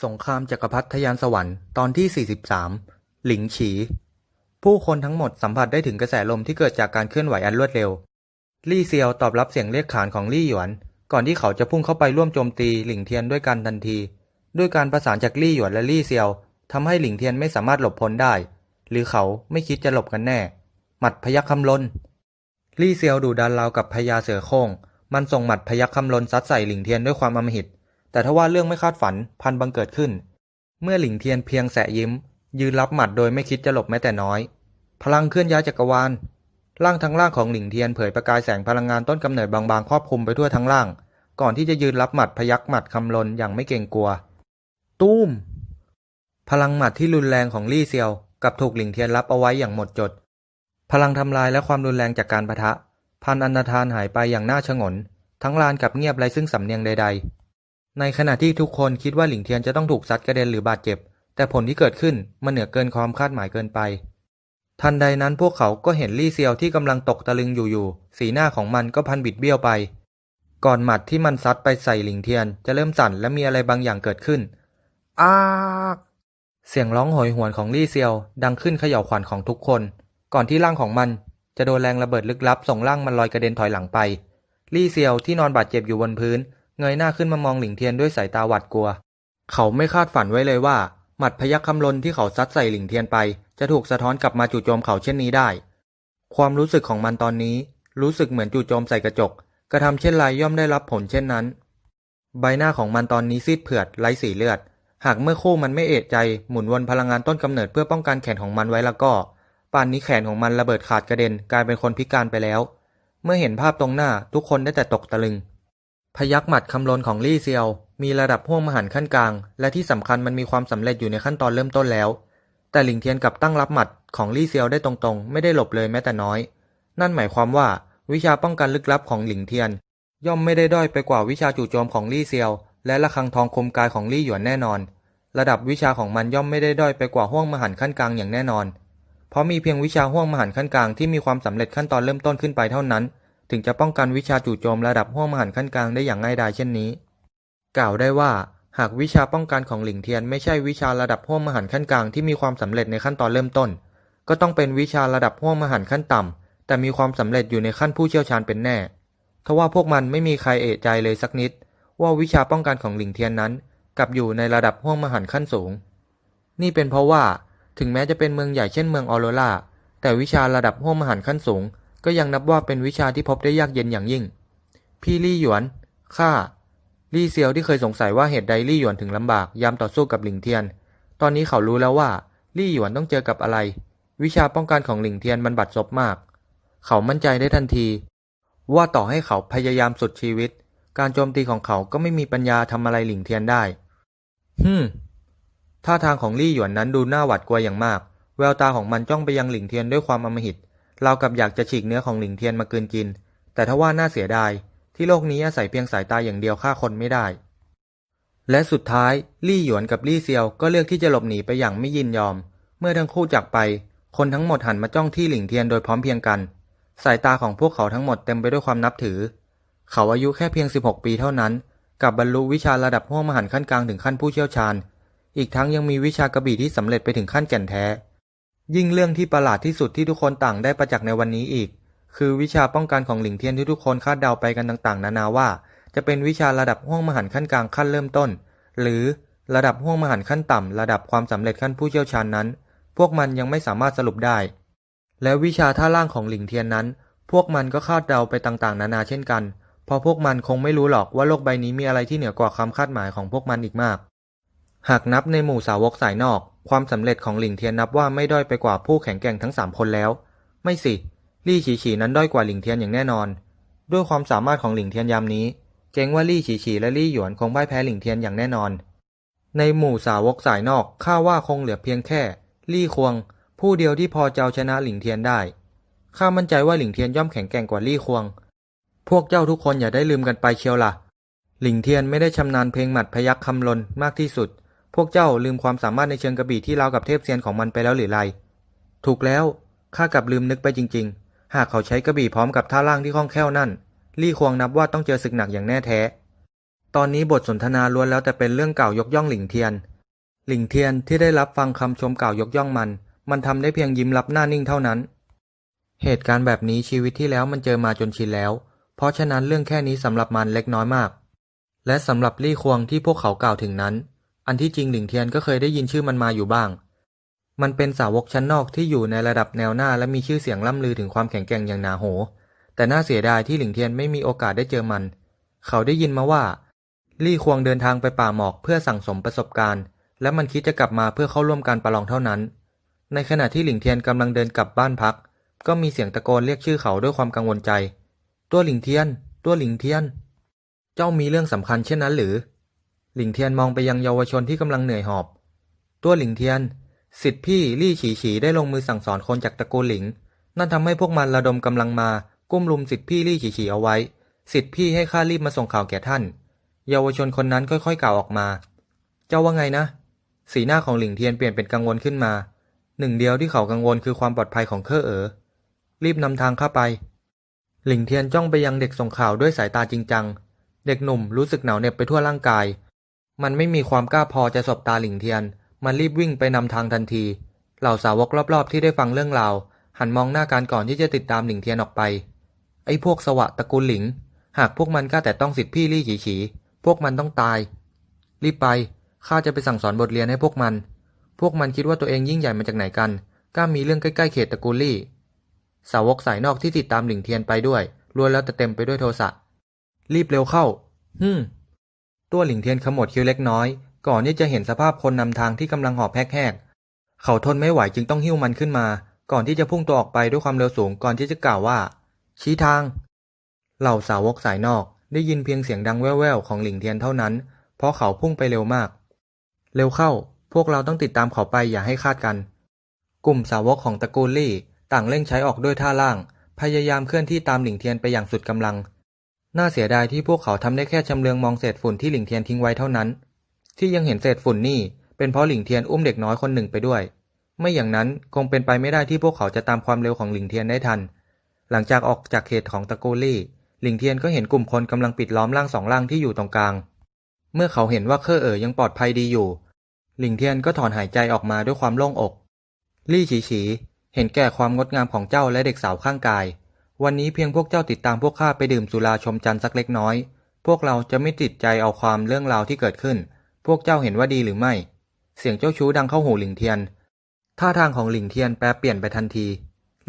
สงครามจักรพรรดิทะยานสวรรค์ตอนที่ 43 หลิงฉี ผู้คนทั้งหมดสัมผัสได้ถึงกระแสลมที่เกิดจากการเคลื่อนไหวอันรวดเร็ว ลี่เซียวตอบรับเสียงเรียกขานของลี่หยวน ก่อนที่เขาจะพุ่งเข้าไปร่วมโจมตีหลิงเทียนด้วยกันทันที ด้วยการประสานจากลี่หยวนและลี่เซียวทำให้หลิงเทียนไม่สามารถหลบพ้นได้ หรือเขาไม่คิดจะหลบกันแน่ หมัดพยัคฆ์คำลน ลี่เซียวดูดันราวกับพญาเสือโคร่ง มันส่งหมัดพยัคฆ์คำลนซัดใส่หลิงเทียนด้วยความอมหิต แต่ทว่าเรื่องไม่คาดฝันพันบังเกิดขึ้น เมื่อหลิงเทียนเพียงแสะยิ้ม ยืนรับหมัดโดยไม่คิดจะหลบแม้แต่น้อย พลังเคลื่อนย้ายจักรวาลร่างทั้งร่างของหลิงเทียนเผยประกายแสงพลังงานต้นกำเนิดบางๆครอบคลุมไปทั่วทั้งร่าง ก่อนที่จะยืนรับหมัดพยักหมัดคำลนอย่างไม่เกรงกลัวตุ้มพลังหมัดที่รุนแรงของลี่เซียวกับถูกหลิงเทียนรับเอาไว้อย่างหมดจด พลังทำลายและความรุนแรงจากการปะทะ พันอันธานหายไปอย่างน่าชงน ทั้งลานกลับเงียบไรซึ่งสำเนียงใดๆ ในขณะที่ทุกคนคิดว่าหลิงเทียนจะต้องถูกซัดกระเด็นหรือบาดเจ็บ แต่ผลที่เกิดขึ้นมันเหนือเกินความคาดหมายเกินไป ทันใดนั้นพวกเขาก็เห็นลี่เซียวที่กำลังตกตะลึงอยู่ๆสีหน้าของมันก็พันบิดเบี้ยวไป ก่อนหมัดที่มันซัดไปใส่หลิงเทียนจะเริ่มสั่นและมีอะไรบางอย่างเกิดขึ้นอากเสียงร้องโหยหวนของลี่เซียว ดังขึ้นเขย่าวขวัญของทุกคน ก่อนที่ร่างของมันจะโดนแรงระเบิดลึกลับส่งร่างมันลอยกระเด็นถอยหลังไป ลี่เซียวที่นอนบาดเจ็บอยู่บนพื้น เงยหน้าขึ้นมามองหลิงเทียนด้วยสายตาหวาดกลัว เขาไม่คาดฝันไว้เลยว่า หมัดพยัคฆ์คำลนที่เขาซัดใส่หลิงเทียนไป จะถูกสะท้อนกลับมาจู่โจมเขาเช่นนี้ได้ ความรู้สึกของมันตอนนี้ รู้สึกเหมือนจู่โจมใส่กระจก กระทำเช่นไรย่อมได้รับผลเช่นนั้น ใบหน้าของมันตอนนี้ซีดเผือดไร้สีเลือด หากเมื่อคู่มันไม่เอะใจหมุนวนพลังงานต้นกำเนิดเพื่อป้องกันแขนของมันไว้แล้วก็ป่านนี้แขนของมันระเบิดขาดกระเด็นกลายเป็นคนพิการไปแล้ว เมื่อเห็นภาพตรงหน้าทุกคนได้แต่ตกตะลึง พยักหมัดคำลนของลี่เซียว มีระดับห่วงมหันต์ขั้นกลาง และที่สำคัญมันมีความสำเร็จอยู่ในขั้นตอนเริ่มต้นแล้ว แต่หลิงเทียนกลับตั้งรับหมัดของลี่เซียวได้ตรงๆ ไม่ได้หลบเลยแม้แต่น้อย นั่นหมายความว่าวิชาป้องกันลึกลับของหลิงเทียน ย่อมไม่ได้ด้อยไปกว่าวิชาจู่โจมของลี่เซียว และระฆังทองคมกายของลี่หยวนแน่นอน ระดับวิชาของมันย่อมไม่ได้ด้อยไปกว่าห่วงมหันต์ขั้นกลางอย่างแน่นอน เพราะมีเพียงวิชาห่วงมหันต์ขั้นกลางที่มีความสำเร็จขั้นตอนเริ่มต้นขึ้นไปเท่านั้น ถึงจะป้องกันวิชาจู่โจมระดับห่วงมหันต์ขั้นกลางได้อย่างง่ายดายเช่นนี้ กล่าวได้ว่า หากวิชาป้องกันของหลิงเทียนไม่ใช่วิชาระดับห่วงมหันต์ขั้นกลางที่มีความสำเร็จในขั้นตอนเริ่มต้น ก็ต้องเป็นวิชาระดับห่วงมหันต์ขั้นต่ำแต่มีความสำเร็จอยู่ในขั้นผู้เชี่ยวชาญเป็นแน่ทว่าพวกมันไม่มีใครเอะใจเลยสักนิด ว่าวิชาป้องกันของหลิงเทียนนั้นกลับอยู่ในระดับห่วงมหันต์ขั้นสูง นี่เป็นเพราะว่าถึงแม้จะเป็นเมืองใหญ่เช่นเมืองออโรราแต่วิชาระดับห่วงมหันต์ขั้นสูง ก็ยังนับว่าเป็นวิชาที่พบได้ยากเย็นอย่างยิ่ง พี่ลี่หยวนข้าลี่เซียวที่เคยสงสัยว่าเหตุใดลี่หยวนถึงลำบากยามต่อสู้กับหลิงเทียน ตอนนี้เขารู้แล้วว่าลี่หยวนต้องเจอกับอะไร วิชาป้องกันของหลิงเทียนมันบัดซบมาก เขามั่นใจได้ทันที ว่าต่อให้เขาพยายามสุดชีวิต การโจมตีของเขาก็ไม่มีปัญญาทำอะไรหลิงเทียนได้ฮึมท่าทางของลี่หยวนนั้นดูน่าหวาดกลัวอย่างมาก แววตาของมันจ้องไปยังหลิงเทียนด้วยความอมหิต เรากับอยากจะฉีกเนื้อของหลิงเทียนมากืนกิน แต่ถ้าว่าน่าเสียดาย ที่โลกนี้อาศัยเพียงสายตาอย่างเดียวฆ่าคนไม่ได้ และสุดท้ายลี่หยวนกับลี่เซียวก็เลือกที่จะหลบหนีไปอย่างไม่ยินยอม เมื่อทั้งคู่จากไป คนทั้งหมดหันมาจ้องที่หลิงเทียนโดยพร้อมเพียงกัน สายตาของพวกเขาทั้งหมดเต็มไปด้วยความนับถือ เขาอายุแค่เพียง 16 ปีเท่านั้น กับบรรลุวิชาระดับห้วงมหันต์ขั้นกลางถึงขั้นผู้เชี่ยวชาญ อีกทั้งยังมีวิชากระบี่ที่สำเร็จไปถึงขั้นแก่นแท้ ยิ่งเรื่องที่ประหลาดที่สุดที่ทุกคนต่างได้ประจักษ์ในวันนี้อีก คือวิชาป้องกันของหลิงเทียนที่ทุกคนคาดเดาไปกันต่างๆ นานาว่า จะเป็นวิชาระดับห้วงมหันต์ขั้นกลางขั้นเริ่มต้น หรือระดับห้วงมหันต์ขั้นต่ำระดับความสำเร็จขั้นผู้เชี่ยวชาญนั้น พวกมันยังไม่สามารถสรุปได้ และวิชาท่าล่างของหลิงเทียนนั้น พวกมันก็คาดเดาไปต่างๆ นานาเช่นกันเพราะพวกมันคงไม่รู้หรอกว่าโลกใบนี้มีอะไรที่เหนือกว่าความคาดหมายของพวกมันอีกมาก หากนับในหมู่สาวกสายนอก ความสำเร็จของหลิงเทียนนับว่าไม่ด้อยไปกว่าผู้แข็งแกร่งทั้งสามคนแล้ว ไม่สิ ลี่ฉีฉีนั้นด้อยกว่าหลิงเทียนอย่างแน่นอน ด้วยความสามารถของหลิงเทียนยามนี้เกรงว่าลี่ฉีฉีและลี่หยวนคงพ่ายแพ้หลิงเทียนอย่างแน่นอน ในหมู่สาวกสายนอกข้าว่าคงเหลือเพียงแค่ ลี่ควง ผู้เดียวที่พอจะเอาชนะหลิงเทียนได้ ข้ามั่นใจว่าหลิงเทียนย่อมแข็งแกร่งกว่าลี่ควง พวกเจ้าทุกคนอย่าได้ลืมกันไปเชียวล่ะ หลิงเทียนไม่ได้ชำนาญเพลงหมัดพยักคำลนมากที่สุด พวกเจ้าลืมความสามารถในเชิงกระบี่ที่เรากับเทพเซียนของมันไปแล้วหรือไร ถูกแล้ว ข้ากับลืมนึกไปจริง ๆ หากเขาใช้กระบี่พร้อมกับท่าล่างที่คล่องแคล่วนั่น ลี่ควงนับว่าต้องเจอศึกหนักอย่างแน่แท้ ตอนนี้บทสนทนาล้วนแล้วแต่เป็นเรื่องเก่ายกย่องหลิงเทียน หลิงเทียนที่ได้รับฟังคำชมเก่ายกย่องมัน มันทำได้เพียงยิ้มรับหน้านิ่งเท่านั้น เหตุการณ์แบบนี้ชีวิตที่แล้วมันเจอมาจนชินแล้ว เพราะฉะนั้นเรื่องแค่นี้สำหรับมันเล็กน้อยมาก และสำหรับลี่ควงที่พวกเขากล่าวถึงนั้น อันที่จริงหลิงเทียนก็เคยได้ยินชื่อมันมาอยู่บ้าง มันเป็นสาวกชั้นนอกที่อยู่ในระดับแนวหน้าและมีชื่อเสียงล่ำลือถึงความแข็งแกร่งอย่างหนาโห แต่น่าเสียดายที่หลิงเทียนไม่มีโอกาสได้เจอมัน เขาได้ยินมาว่า ลี่ควงเดินทางไปป่าหมอกเพื่อสั่งสมประสบการณ์ และมันคิดจะกลับมาเพื่อเข้าร่วมการประลองเท่านั้น ในขณะที่หลิงเทียนกำลังเดินกลับบ้านพัก ก็มีเสียงตะโกนเรียกชื่อเขาด้วยความกังวลใจ ตัวหลิงเทียน ตัวหลิงเทียน เจ้ามีเรื่องสำคัญเช่นนั้นหรือ หลิงเทียนมองไปยังเยาวชนที่กำลังเหนื่อยหอบ ตัวหลิงเทียนสิทธิพี่ลี่ฉีฉีได้ลงมือสั่งสอนคนจากตระกูลหลิง นั่นทำให้พวกมันระดมกำลังมา กุ้มลุมสิทธิพี่ลี่ฉีฉีเอาไว้ สิทธิพี่ให้ข้ารีบมาส่งข่าวแก่ท่าน เยาวชนคนนั้นค่อยๆกล่าวออกมา เจ้าว่าไงนะ สีหน้าของหลิงเทียนเปลี่ยนเป็นกังวลขึ้นมา หนึ่งเดียวที่เขากังวลคือความปลอดภัยของเคอเอ๋อ รีบนำทางข้าไป หลิงเทียนจ้องไปยังเด็กส่งข่าวด้วยสายตาจริงจัง เด็กหนุ่มรู้สึกหนาวเหน็บไปทั่วร่างกาย มันไม่มีความกล้าพอจะสบตาหลิงเทียน มันรีบวิ่งไปนำทางทันที เหล่าสาวกรอบๆ ที่ได้ฟังเรื่องราว หันมองหน้ากันก่อนที่จะติดตามหลิงเทียนออกไป ไอ้พวกสวะตระกูลหลิง หากพวกมันกล้าแต่ต้องสิทธิพี่ลี่ฉีฉีพวกมันต้องตาย รีบไป ข้าจะไปสั่งสอนบทเรียนให้พวกมัน พวกมันคิดว่าตัวเองยิ่งใหญ่มาจากไหนกัน กล้ามีเรื่องใกล้ๆเขตตระกูลลี่ สาวกสายนอกที่ติดตามหลิงเทียนไปด้วยล้วนแล้วแต่เต็มไปด้วยโทสะ รีบเร็วเข้าฮึม ตัวหลิงเทียนขมวดคิ้วเล็กน้อย ก่อนที่จะเห็นสภาพคนนำทางที่กำลังหอบแหกๆเขาทนไม่ไหวจึงต้องหิ้วมันขึ้นมา ก่อนที่จะพุ่งตัวออกไปด้วยความเร็วสูงก่อนที่จะกล่าวว่า ชี้ทาง เหล่าสาวกสายนอกได้ยินเพียงเสียงดังแว่วๆของหลิงเทียนเท่านั้น เพราะเขาพุ่งไปเร็วมาก เร็วเข้า พวกเราต้องติดตามเขาไปอย่าให้คาดกัน กลุ่มสาวกของตระกูลลี่ต่างเร่งใช้ออกด้วยท่าล่าง พยายามเคลื่อนที่ตามหลิงเทียนไปอย่างสุดกำลัง น่าเสียดายที่พวกเขาทำได้แค่ชำเลืองมองเศษฝุ่นที่หลิงเทียนทิ้งไว้เท่านั้น ที่ยังเห็นเศษฝุ่นนี่ เป็นเพราะหลิงเทียนอุ้มเด็กน้อยคนหนึ่งไปด้วย ไม่อย่างนั้นคงเป็นไปไม่ได้ที่พวกเขาจะตามความเร็วของหลิงเทียนได้ทัน หลังจากออกจากเขตของตระกูลลี่ หลิงเทียนก็เห็นกลุ่มคนกำลังปิดล้อมร่างสองร่างที่อยู่ตรงกลาง เมื่อเขาเห็นว่าเคอเอ๋อยังปลอดภัยดีอยู่ หลิงเทียนก็ถอนหายใจออกมาด้วยความโล่งอก ลี่ฉีฉีเห็นแก่ความงดงามของเจ้าและเด็กสาวข้างกาย วันนี้เพียงพวกเจ้าติดตามพวกข้าไปดื่มสุราชมจันทร์สักเล็กน้อย พวกเราจะไม่ติดใจเอาความเรื่องราวที่เกิดขึ้น พวกเจ้าเห็นว่าดีหรือไม่ เสียงเจ้าชู้ดังเข้าหูหลิงเทียน ท่าทางของหลิงเทียนแปรเปลี่ยนไปทันที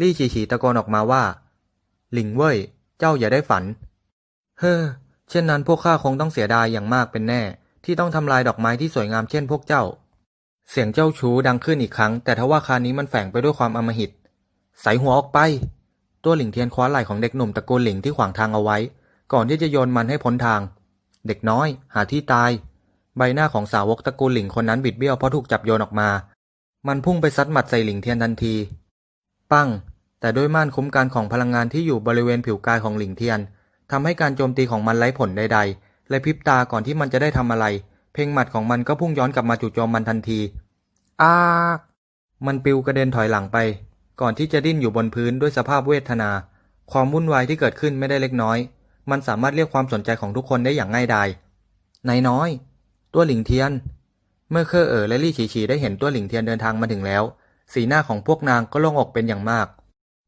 ลี่ฉีฉีตะโกนออกมาว่า หลิงเว่ย เจ้าอย่าได้ฝัน เฮ้อ เช่นนั้นพวกข้าคงต้องเสียดายอย่างมากเป็นแน่ ที่ต้องทำลายดอกไม้ที่สวยงามเช่นพวกเจ้า เสียงเจ้าชู้ดังขึ้นอีกครั้ง แต่ทว่าครานี้มันแฝงไปด้วยความอมหิต ใส่หัวออกไป ตัวหลิงเทียนคว้าไหล่ของเด็กหนุ่มตระกูลหลิงที่ขวางทางเอาไว้ ก่อนที่จะโยนมันให้พ้นทาง เด็กน้อย หาที่ตาย ใบหน้าของสาวกตระกูลหลิงคนนั้นบิดเบี้ยวเพราะถูกจับโยนออกมา มันพุ่งไปซัดหมัดใส่หลิงเทียนทันที ปั้ง แต่ด้วยม่านคุ้มกันของพลังงานที่อยู่บริเวณผิวกายของหลิงเทียนทำให้การโจมตีของมันไร้ผลใดๆ และพริบตาก่อนที่มันจะได้ทำอะไร เพลงหมัดของมันก็พุ่งย้อนกลับมาจู่โจมมันทันที อากมันปิวกระเด็นถอยหลังไป ก่อนที่จะดิ้นอยู่บนพื้นด้วยสภาพเวทนา ความวุ่นวายที่เกิดขึ้นไม่ได้เล็กน้อย มันสามารถเรียกความสนใจของทุกคนได้อย่างง่ายดายนายน้อย ตัวหลิงเทียน เมื่อเคอเอ๋อและลี่ฉีฉีได้เห็นตัวหลิงเทียนเดินทางมาถึงแล้ว สีหน้าของพวกนางก็โล่งอกเป็นอย่างมาก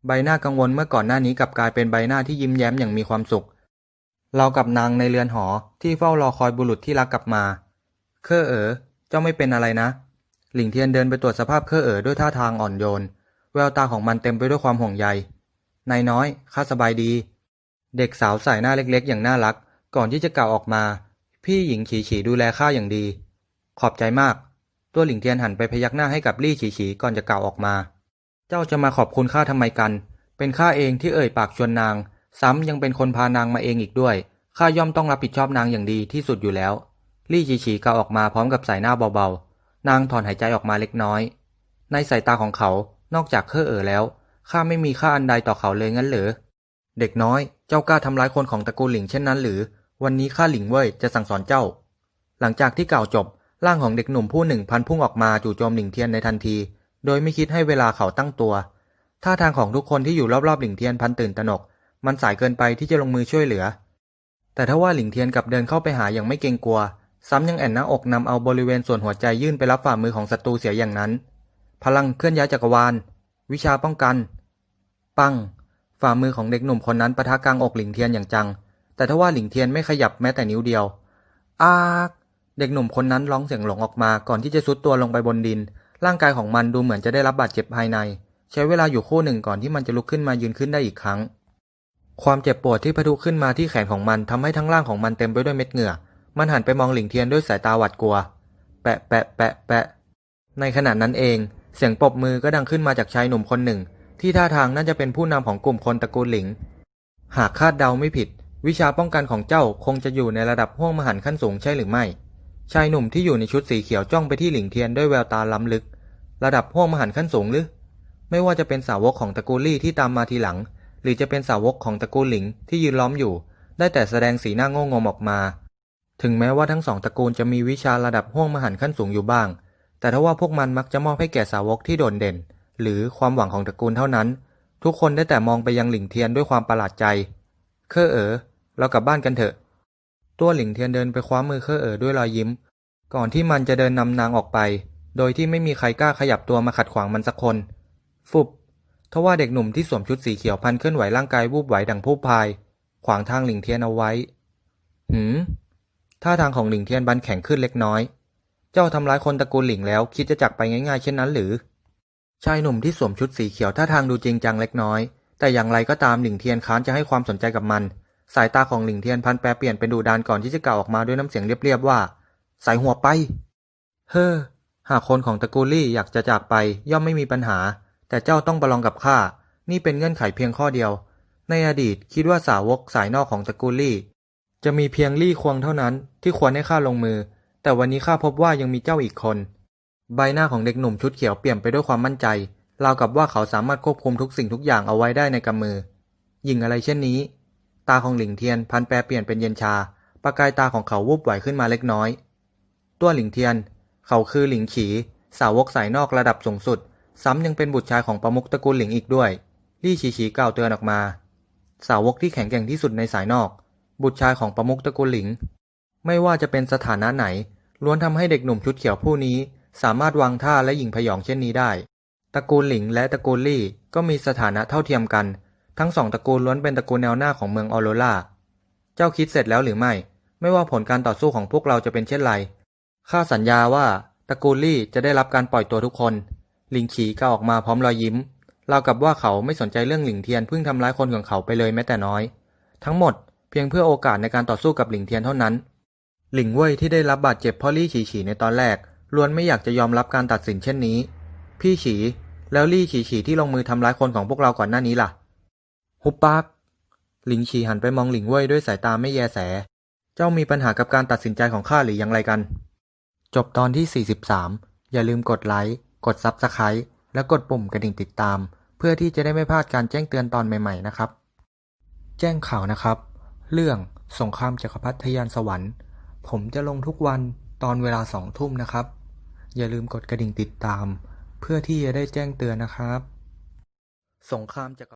ใบหน้ากังวลเมื่อก่อนหน้านี้กลับกลายเป็นใบหน้าที่ยิ้มแย้มอย่างมีความสุข เรากับนางในเรือนหอที่เฝ้ารอคอยบุรุษที่รักกลับมา เคอเอ๋อเจ้าไม่เป็นอะไรนะ หลิงเทียนเดินไปตรวจสภาพเคอเอ๋อด้วยท่าทางอ่อนโยน แววตาของมันเต็มไปด้วยความห่วงใย นายน้อย ข้าสบายดี เด็กสาวใส่หน้าเล็กๆ อย่างน่ารัก ก่อนที่จะกล่าวออกมา พี่หญิงฉีฉีดูแลข้าอย่างดี ขอบใจมาก ตัวหลิงเทียนหันไปพยักหน้าให้กับลี่ฉีฉีก่อนจะกล่าวออกมา เจ้าจะมาขอบคุณข้าทำไมกัน เป็นข้าเองที่เอ่ยปากชวนนาง ซ้ำยังเป็นคนพานางมาเองอีกด้วย ข้าย่อมต้องรับผิดชอบนางอย่างดีที่สุดอยู่แล้ว ลี่ฉีฉีกล่าวออกมาพร้อมกับสายหน้าเบาๆ นางถอนหายใจออกมาเล็กน้อย ในสายตาของเขา นอกจากเคอเอ๋อแล้วข้าไม่มีค่าอันใดต่อเขาเลยงั้นเหรอเด็กน้อยเจ้ากล้าทำร้ายคนของตระกูลหลิงเช่นนั้นหรือ วันนี้ข้าหลิงเว่ยจะสั่งสอนเจ้า หลังจากที่กล่าวจบร่างของเด็กหนุ่มผู้หนึ่งพันพุ่งออกมาจู่โจมหลิงเทียนในทันที โดยไม่คิดให้เวลาเขาตั้งตัวท่าทางของทุกคนที่อยู่รอบๆหลิงเทียนพันตื่นตระหนก มันสายเกินไปที่จะลงมือช่วยเหลือ แต่ถ้าว่าหลิงเทียนกลับเดินเข้าไปหาอย่างไม่เกรงกลัว ซ้ำยังแอนหน้าอกนำเอาบริเวณส่วนหัวใจยื่นไปรับฝ่ามือของศัตรูเสียอย่างนั้น พลังเคลื่อนย้ายจักรวาล วิชาป้องกัน ปัง ฝ่ามือของเด็กหนุ่มคนนั้นประทะกลางอกหลิงเทียนอย่างจัง แต่ถ้าว่าหลิงเทียนไม่ขยับแม้แต่นิ้วเดียว อากเด็กหนุ่มคนนั้นร้องเสียงหลงออกมาก่อนที่จะซุดตัวลงไปบนดิน ร่างกายของมันดูเหมือนจะได้รับบาดเจ็บภายใน ใช้เวลาอยู่คู่หนึ่งก่อนที่มันจะลุกขึ้นมายืนขึ้นได้อีกครั้ง ความเจ็บปวดที่พะทุขึ้นมาที่แขนของมันทำให้ทั้งร่างของมันเต็มไปด้วยเม็ดเหงื่อ มันหันไปมองหลิงเทียนด้วยสายตาหวาดกลัว แปะแปะแปะแปะ ในขณะนั้นเอง เสียงปรบมือก็ดังขึ้นมาจากชายหนุ่มคนหนึ่ง ที่ท่าทางน่าจะเป็นผู้นำของกลุ่มคนตระกูลหลิง หากคาดเดาไม่ผิด วิชาป้องกันของเจ้าคงจะอยู่ในระดับห้วงมหันต์ขั้นสูงใช่หรือไม่ ชายหนุ่มที่อยู่ในชุดสีเขียวจ้องไปที่หลิงเทียนด้วยแววตาล้ำลึก ระดับห้วงมหันต์ขั้นสูงหรือ ไม่ว่าจะเป็นสาวกของตระกูลลี่ที่ตามมาทีหลัง หรือจะเป็นสาวกของตระกูลหลิงที่ยืนล้อมอยู่ ได้แต่แสดงสีหน้าโง่งมออกมา ถึงแม้ว่าทั้งสองตระกูลจะมีวิชาระดับห้วงมหันต์ขั้นสูงอยู่บ้าง แต่ถ้าว่าพวกมันมักจะมอบให้แก่สาวกที่โดดเด่น หรือความหวังของตระกูลเท่านั้น ทุกคนได้แต่มองไปยังหลิงเทียนด้วยความประหลาดใจ เคอเอ๋อเรากลับบ้านกันเถอะ ตัวหลิงเทียนเดินไปคว้ามือเคอเอ๋อด้วยรอยยิ้ม ก่อนที่มันจะเดินนำนางออกไป โดยที่ไม่มีใครกล้าขยับตัวมาขัดขวางมันสักคน ฟุบทว่าเด็กหนุ่มที่สวมชุดสีเขียวพันเคลื่อนไหวร่างกายวูบไหวดังผู้พาย ขวางทางหลิงเทียนเอาไว้ หืมท่าทางของหลิงเทียนบันแข็งขึ้นเล็กน้อย เจ้าทำร้ายคนตระกูลหลิงแล้ว คิดจะจักไปง่ายๆเช่นนั้นหรือ ชายหนุ่มที่สวมชุดสีเขียวท่าทางดูจริงจังเล็กน้อย แต่อย่างไรก็ตามหลิงเทียนค้านจะให้ความสนใจกับมัน สายตาของหลิงเทียนพันแปรเปลี่ยนเป็นดูดานก่อนที่จะกล่าวออกมาด้วยน้ำเสียงเรียบๆว่าใส่หัวไป เฮ้อ หากคนของตระกูลลี่อยากจะจากไปย่อมไม่มีปัญหา แต่เจ้าต้องประลองกับข้า นี่เป็นเงื่อนไขเพียงข้อเดียว ในอดีตคิดว่าสาวกสายนอกของตระกูลลี่จะมีเพียงลี่ควงเท่านั้นที่ควรให้ข้าลงมือ แต่วันนี้ข้าพบว่ายังมีเจ้าอีกคน ใบหน้าของเด็กหนุ่มชุดเขียวเปลี่ยนไปด้วยความมั่นใจราวกับว่าเขาสามารถควบคุมทุกสิ่งทุกอย่างเอาไว้ได้ในกำมือ ยิงอะไรเช่นนี้ ตาของหลิงเทียนพันแปรเปลี่ยนเป็นเย็นชา ประกายตาของเขาวูบไหวขึ้นมาเล็กน้อย ตัวหลิงเทียน เขาคือหลิงฉีสาวกสายนอกระดับสูงสุด ซ้ำยังเป็นบุตรชายของประมุขตระกูลหลิงอีกด้วย ลี่ฉีฉีกล่าวเตือนออกมา สาวกที่แข็งแกร่งที่สุดในสายนอก บุตรชายของประมุขตระกูลหลิง ไม่ว่าจะเป็นสถานะไหน ล้วนทำให้เด็กหนุ่มชุดเขียวผู้นี้ สามารถวางท่าและหญิงพยองเช่นนี้ได้ตระกูลหลิงและตระกูลลี่ก็มีสถานะเท่าเทียมกัน ทั้งสองตระกูลล้วนเป็นตระกูลแนวหน้าของเมืองออโรราเจ้าคิดเสร็จแล้วหรือไม่ ไม่ว่าผลการต่อสู้ของพวกเราจะเป็นเช่นไรข้าสัญญาว่าตระกูลลี่จะได้รับการปล่อยตัวทุกคนหลิงฉีกล่าวออกมาพร้อมรอยยิ้มราวกับว่าเขาไม่สนใจเรื่องหลิงเทียนเพิ่งทำร้ายคนของเขาไปเลยแม้แต่น้อย ทั้งหมดเพียงเพื่อโอกาสในการต่อสู้กับหลิงเทียนเท่านั้น หลิงเว่ยที่ได้รับบาดเจ็บเพราะลี่ฉีฉีในตอนแรกล้วนไม่อยากจะยอมรับการตัดสินเช่นนี้ พี่ฉี แล้วลี่ฉีฉีที่ลงมือทำร้ายคนของพวกเราก่อนหน้านี้ล่ะ หุบปากหลิงฉีหันไปมองหลิงเว่ยด้วยสายตาไม่แยแส เจ้ามีปัญหากับการตัดสินใจของข้าหรือยังไรกัน จบตอนที่ 43 อย่าลืมกดไลค์ กดซับสไครต์และกดปุ่มกระดิ่งติดตาม เพื่อที่จะได้ไม่พลาดการแจ้งเตือนตอนใหม่ ๆ นะครับ แจ้งข่าวนะครับ เรื่องสงครามจักรพรรดิทยานสวรรค์ ผมจะลงทุกวันตอนเวลาสองทุ่มนะครับ อย่าลืมกดกระดิ่งติดตาม เพื่อที่จะได้แจ้งเตือนนะครับ สงครามจักร